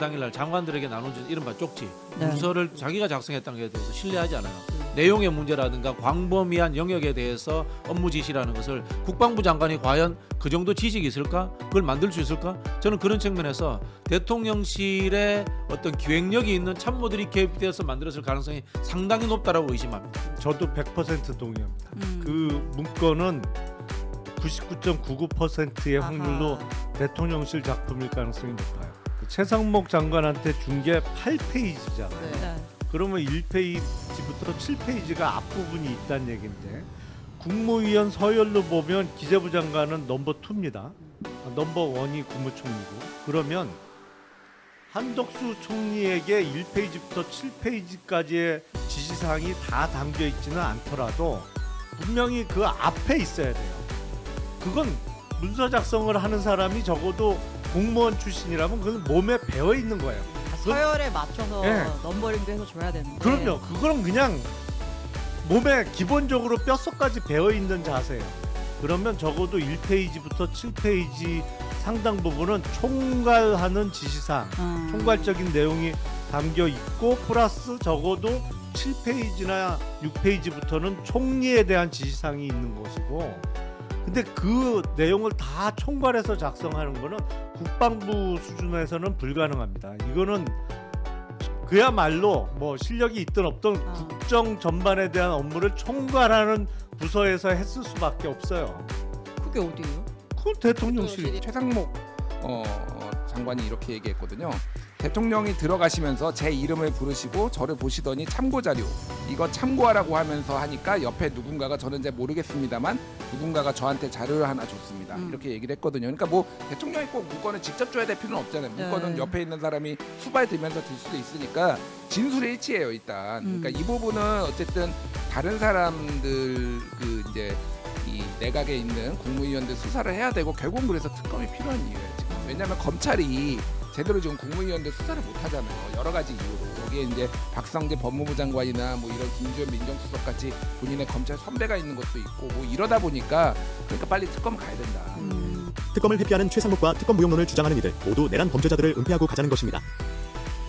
당일날 장관들에게 나눈 이른바 쪽지 네. 문서를 자기가 작성했다는 것에 대해서 신뢰하지 않아요. 내용의 문제라든가 광범위한 영역에 대해서 업무 지시라는 것을 국방부 장관이 과연 그 정도 지식이 있을까? 그걸 만들 수 있을까? 저는 그런 측면에서 대통령실의 어떤 기획력이 있는 참모들이 개입되어서 만들었을 가능성이 상당히 높다라고 의심합니다. 저도 100% 동의합니다. 음. 그 문건은 99.99%의 확률로 아하. 대통령실 작품일 가능성이 높아요. 그 최상목 장관한테 준 게 8페이지잖아요. 네. 그러면 1페이지부터 7페이지가 앞부분이 있다는 얘기인데 국무위원 서열로 보면 기재부 장관은 넘버 2입니다. 넘버 1이 국무총리고 그러면 한덕수 총리에게 1페이지부터 7페이지까지의 지시사항이 다 담겨 있지는 않더라도 분명히 그 앞에 있어야 돼요. 그건 문서 작성을 하는 사람이 적어도 공무원 출신이라면 그건 몸에 배어 있는 거예요. 서열에 맞춰서 예. 넘버링도 해서 줘야 되는데. 그럼요. 그거는 그냥 몸에 기본적으로 뼛속까지 배어 있는 자세예요. 그러면 적어도 1페이지부터 7페이지 상당 부분은 총괄하는 지시사항, 음. 총괄적인 내용이 담겨 있고 플러스 적어도 7페이지나 6페이지부터는 총리에 대한 지시사항이 있는 것이고 근데 그 내용을 다 총괄해서 작성하는 거는 국방부 수준에서는 불가능합니다. 이거는 그야말로 뭐 실력이 있든 없든 아. 국정 전반에 대한 업무를 총괄하는 부서에서 했을 수밖에 없어요. 그게 어디예요? 그건 대통령실 최상목 어, 어, 장관이 이렇게 얘기했거든요. 대통령이 들어가시면서 제 이름을 부르시고 저를 보시더니 참고 자료 이거 참고하라고 하면서 하니까 옆에 누군가가 저는 잘 모르겠습니다만 누군가가 저한테 자료를 하나 줬습니다. 음. 이렇게 얘기를 했거든요. 그러니까 뭐 대통령이 꼭 문건을 직접 줘야 될 필요는 없잖아요. 문건은 네. 옆에 있는 사람이 수발 들면서 들 수도 있으니까 진술이 일치해요 일단. 음. 그러니까 이 부분은 어쨌든 다른 사람들 그 이제 이 내각에 있는 국무위원들 수사를 해야 되고 결국은 그래서 특검이 필요한 이유예요. 왜냐하면 검찰이 제대로 지금 국무위원들 수사를 못 하잖아요. 여러 가지 이유로. 여기에 이제 박성재 법무부 장관이나 뭐 이런 김주현 민정수석 같이 본인의 검찰 선배가 있는 것도 있고 뭐 이러다 보니까 그러니까 빨리 특검 가야 된다. 음. 특검을 회피하는 최상목과 특검 무용론을 주장하는 이들 모두 내란 범죄자들을 은폐하고 가자는 것입니다.